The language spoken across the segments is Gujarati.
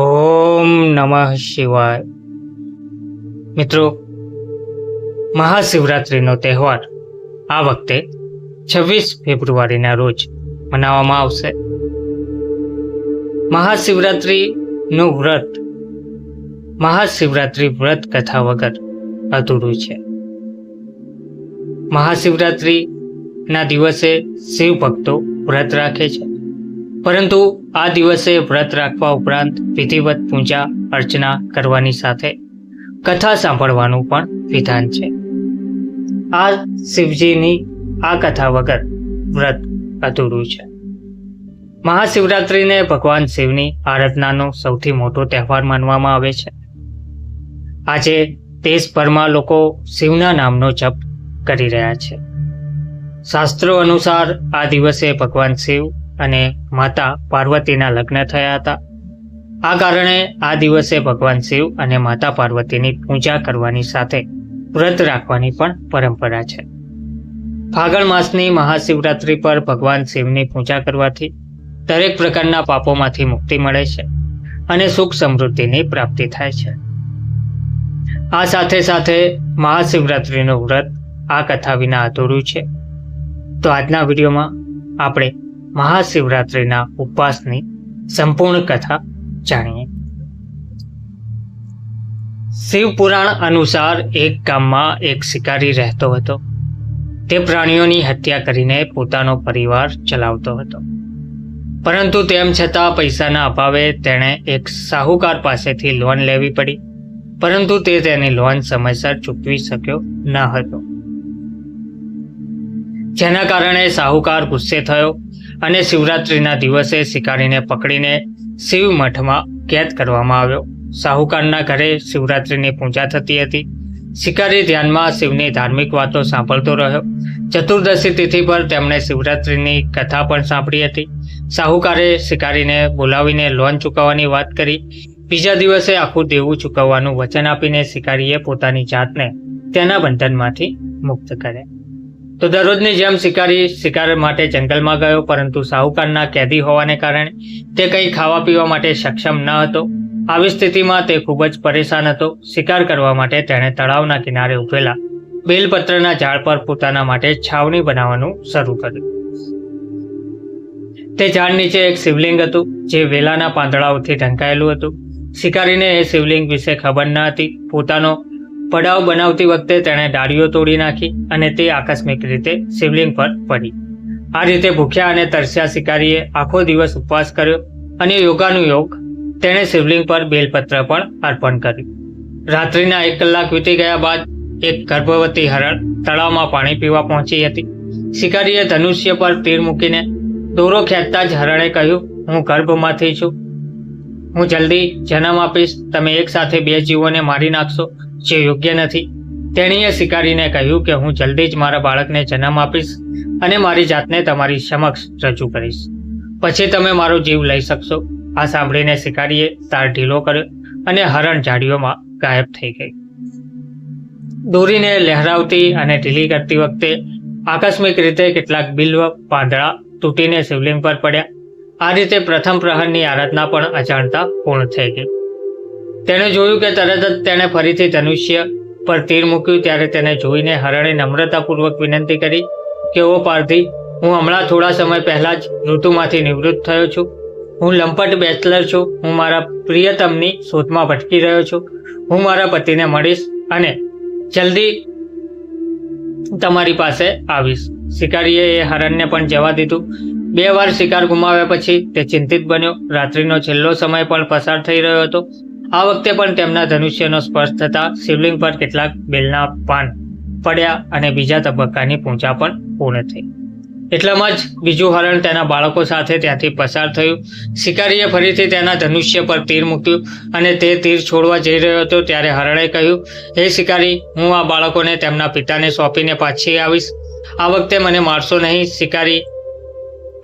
ઓમ નમઃ શિવાય. મિત્રો, મહાશિવરાત્રિનો તહેવાર આ વખતે છવ્વીસ ફેબ્રુઆરીના રોજ મનાવવામાં આવશે. મહાશિવરાત્રિનું વ્રત, મહાશિવરાત્રિ વ્રત કથા વગર અધૂરું છે. મહાશિવરાત્રિના દિવસે શિવ ભક્તો વ્રત રાખે છે. પરંતુ આ દિવસે વ્રત રાખવા ઉપરાંત વિધિવત પૂજા, અર્ચના કરવાની સાથે કથા સાંભળવાનું પણ વિધાન છે. આ શિવજીની આ કથા વગર વ્રત અધૂરું છે. મહાશિવરાત્રિને ભગવાન શિવની આરાધનાનો સૌથી મોટો તહેવાર માનવામાં આવે છે. આજે દેશભરમાં લોકો શિવના નામનો જપ કરી રહ્યા છે. શાસ્ત્રો અનુસાર આ દિવસે ભગવાન શિવ અને માતા પાર્વતીના લગ્ન થયા હતા. આ કારણે આ દિવસે ભગવાન શિવ અને માતા પાર્વતીની પૂજા કરવાની સાથે વ્રત રાખવાની પણ પરંપરા છે. ફાગણ માસની મહાશિવરાત્રિ પર ભગવાન શિવની પૂજા કરવાથી દરેક પ્રકારના પાપોમાંથી મુક્તિ મળે છે અને સુખ સમૃદ્ધિની પ્રાપ્તિ થાય છે. આ સાથે સાથે મહાશિવરાત્રિનું વ્રત આ કથા વિના અધૂરું છે. તો આજના વિડીયોમાં આપણે મહાશિવરાત્રિના ઉપવાસની સંપૂર્ણ કથા જાણીએ. શિવ પુરાણ અનુસાર એક ગામમાં એક શિકારી રહેતો હતો. તે પ્રાણીઓની હત્યા કરીને પોતાનો પરિવાર ચલાવતો હતો. પરંતુ તેમ છતાં પૈસાના અભાવે તેણે એક સાહુકાર પાસેથી લોન લેવી પડી. પરંતુ તે તેની લોન સમયસર ચૂકવી શક્યો ન હતો. જેના કારણે સાહુકાર ગુસ્સે થયો અને શિવરાત્રિના દિવસે શિકારીને પકડીને શિવ મઠમાં કેદ કરવામાં આવ્યો. સાહુકારના ઘરે શિવરાત્રિની પૂજા થતી હતી. શિકારી ધ્યાનમાં શિવની ધાર્મિક વાતો સાંભળતો રહ્યો. ચતુર્દશી તિથિ પર તેમણે શિવરાત્રિની કથા પણ સાંભળી હતી. સાહુકારે શિકારીને બોલાવીને લોન ચૂકવવાની વાત કરી. બીજા દિવસે આખું દેવું ચૂકવવાનું વચન આપીને શિકારીએ પોતાની જાતને તેના બંધનમાંથી મુક્ત કર્યા. તો દરરોજની જેમ શિકારી શિકાર માટે જંગલમાં ગયો, પરંતુ સાહુકારના કેદી હોવાને કારણે તે કંઈ ખાવા પીવા માટે સક્ષમ ન હતો. આવી સ્થિતિમાં તે ખૂબ જ પરેશાન હતો. શિકાર કરવા માટે તેણે તળાવના કિનારે ઉભેલા બેલપત્રના ઝાડ પર પોતાના માટે છાવણી બનાવવાનું શરૂ કર્યું. તે ઝાડ નીચે એક શિવલિંગ હતું, જે વેલાના પાંદડાઓથી ઢંકાયેલું હતું. શિકારીને એ શિવલિંગ વિશે ખબર ન હતી. પોતાનો પડાવ બનાવતી વખતે તેણે ડાળીઓ તોડી નાખી અને તે આકસ્મિક રીતે શિવલિંગ પર પડી. આ રીતે ભૂખ્યા અને તરસ્યા શિકારીએ આખો દિવસ ઉપવાસ કર્યો અને યોગાનું યોગ તેણે શિવલિંગ પર બેલપત્ર પણ અર્પણ કર્યું. રાત્રિના એક કલાક વીતી ગયા બાદ એક ગર્ભવતી હરણ તળાવમાં પાણી પીવા પહોંચી હતી. શિકારીએ ધનુષ્ય પર તીર મૂકીને દોરો ખેંચતા જ હરણે કહ્યું, હું ગર્ભમાંથી છું. હું જલ્દી જન્મ આપીશ. તમે એક સાથે બે જીવોને મારી નાખશો. જે યોગ્ય નથી. તેણીએ શિકારીને કહ્યું કે હું જલ્દી જ મારા બાળકને જન્મ આપીશ અને મારી જાતને તમારી સમક્ષ રજૂ કરીશ. પછી તમે મારો જીવ લઈ શકશો. આ સાંભળીને શિકારીએ તાર ઢીલો કર્યો અને હરણ ઝાડીઓમાં ગાયબ થઈ ગઈ. દોરીને લહેરાવતી અને ઢીલી કરતી વખતે આકસ્મિક રીતે કેટલાક બિલ્વ, પાંદડા તૂટીને શિવલિંગ પર પડ્યા. આ રીતે પ્રથમ પ્રહરની આરાધના પણ અજાણતા પૂર્ણ થઈ ગઈ. તેણે જોયું કે તરત જ તેણે ફરીથી ધનુષ્ય પર તીર મૂક્યું, ત્યારે તેને જોઈને હરણે નમ્રતાપૂર્વક વિનંતી કરી કે, ઓ પારધી હું હમણાં થોડા સમય પહેલા જ ઋતુમાંથી નિવૃત્ત થયો છું. હું લંપટ બેચલર છું. હું મારા પ્રિયતમની શોધમાં ભટકી રહ્યો છું. હું મારા પતિને મળીશ અને જલ્દી તમારી પાસે આવીશ. શિકારીએ એ હરણને પણ જવા દીધું. બે વાર શિકાર ગુમાવ્યા પછી તે ચિંતિત બન્યો. રાત્રિનો છેલ્લો સમય પણ પસાર થઈ રહ્યો હતો. આ વખતે પણ તેમના ધનુષ્યનો સ્પર્શ થતા શિવલિંગ પર કેટલાક બેલના પાન પડ્યા અને બીજા તબક્કાની પૂજા પણ પૂર્ણ થઈ. એટલામાં જ બીજું હરણ તેના બાળકો સાથે ત્યાંથી પસાર થયું. શિકારીએ ફરીથી તેના ધનુષ્ય પર તીર મૂક્યું અને તે તીર છોડવા જઈ રહ્યો હતો ત્યારે હરણે કહ્યું, હે શિકારી, હું આ બાળકોને તેમના પિતાને સોંપીને પાછી આવીશ. આ વખતે મને મારશો નહીં, શિકારી.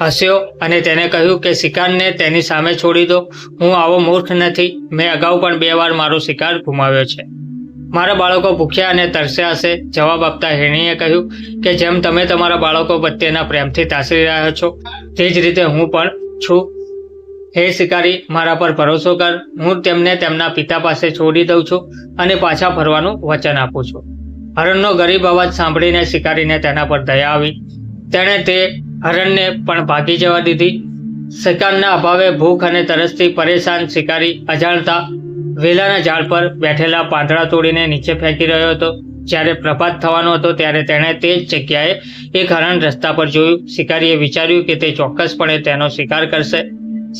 હસ્યો અને તેને કહ્યું કે શિકારને તેની સામે છોડી દો. હું આવો મૂર્ખ નથી. મેં અગાઉ પણ બે વાર મારો શિકાર ગુમાવ્યો છે. મારા બાળકો ભૂખ્યા અને તરસ્યા હશે, જવાબ આપતા હેણીએ કહ્યું કે, જેમ તમે તમારા બાળકો પ્રત્યેના પ્રેમથી તાસરી રહ્યા છો, તે જ રીતે હું પણ છું. હે શિકારી, મારા પર ભરોસો કર. હું તેમને તેમના પિતા પાસે છોડી દઉં છું અને પાછા ફરવાનું વચન આપું છું. હરણનો ગરીબ અવાજ સાંભળીને શિકારીને તેના પર દયા આવી. તેણે તે હરણને પણ ભાગી જવા દીધી. શિકારના અભાવે ભૂખ અને તરસથી પરેશાન શિકારી અજાણતા વેલાના ઝાડ પર બેઠેલા પાંદડા તોડીને નીચે ફેંકી રહ્યો હતો. જ્યારે પ્રભાત થવાનો હતો ત્યારે તેણે તે જ જગ્યાએ એક હરણ રસ્તા પર જોયું. શિકારીએ વિચાર્યું કે તે ચોક્કસપણે તેનો શિકાર કરશે.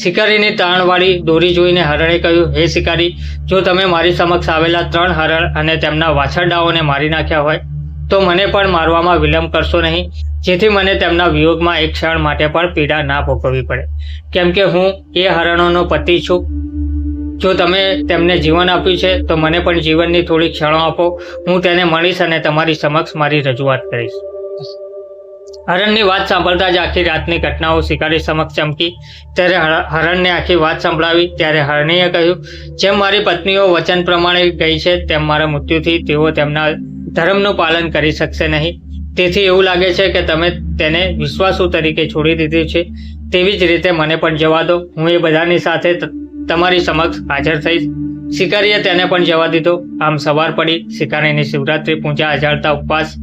શિકારીની તાણવાળી દોરી જોઈને હરણે કહ્યું, હે શિકારી, જો તમે મારી સમક્ષ આવેલા ત્રણ હરણ અને તેમના વાછરડાઓને મારી નાખ્યા હોય તો મને પણ મારવામાં વિલંબ કરશો નહીં. જેથી મને તેમના વિયોગમાં એક ક્ષણ માટે પણ પીડા ના ભોગવવી પડે. કેમ કે હું એ હરણોનો પતિ છું. જો તમે તેમને જીવન આપ્યું છે, તો મને પણ જીવનની થોડી ક્ષણો આપો. હું તેને મળીશ અને તમારી સમક્ષ મારી રજૂઆત કરીશ. હરણની વાત સાંભળતા જ આખી રાતની ઘટનાઓ શિકારી સમક્ષ ચમકી. ત્યારે હર- હરણને આખી વાત સંભળાવી, ત્યારે હરણીએ કહ્યું, જેમ મારી પત્નીઓ વચન પ્રમાણે ગઈ છે, તેમ મારા મૃત્યુથી તેઓ તેમના ધર્મનું પાલન કરી શકશે નહીં. તેથી એવું લાગે છે કે તમે તેને વિશ્વાસુ તરીકે છોડી દીધું છે. તેવી જ રીતે મને પણ જવા દો. હું એ બધાની સાથે તમારી સમક્ષ હાજર થઈશ. શિકારીએ તેને પણ જવા દીધો. આમ સવાર પડી. શિકારીની શિવરાત્રી પૂજા અજાળતા ઉપવાસ,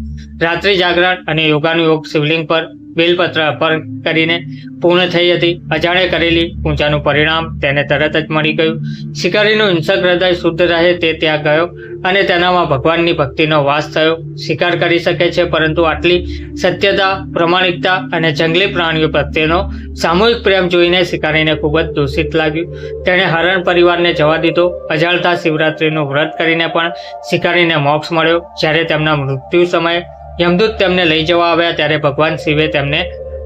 રાત્રિ જાગરણ અને યોગાનું યોગ શિવલિંગ પર બેલપત્ર અર્પણ કરીને પૂર્ણ થઈ હતી. અજાણે કરેલી પૂજાનું પરિણામ તેને તરત જ મળી ગયું. શિકારીનું હિંસક હૃદય શુદ્ધ રહે તે ત્યાં ગયો અને તેનામાં ભગવાનની ભક્તિનો વાસ થયો. શિકાર કરી શકે છે, પરંતુ આટલી સત્યતા, પ્રમાણિકતા અને જંગલી પ્રાણીઓ પ્રત્યેનો સામૂહિક પ્રેમ જોઈને શિકારીને ખૂબ જ દૂષિત લાગ્યું. તેણે હરણ પરિવારને જવા દીધો. અજાણતા શિવરાત્રિનું વ્રત કરીને પણ શિકારીને મોક્ષ મળ્યો. જ્યારે તેમના મૃત્યુ સમયે યમદૂત તેમને લઈ જવા આવ્યા ત્યારે ભગવાન શિવે તેમને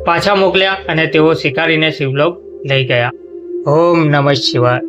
પાછા મોકલ્યા અને તેઓ શિકારીને શિવલોક લઈ ગયા. ઓમ નમઃ શિવાય.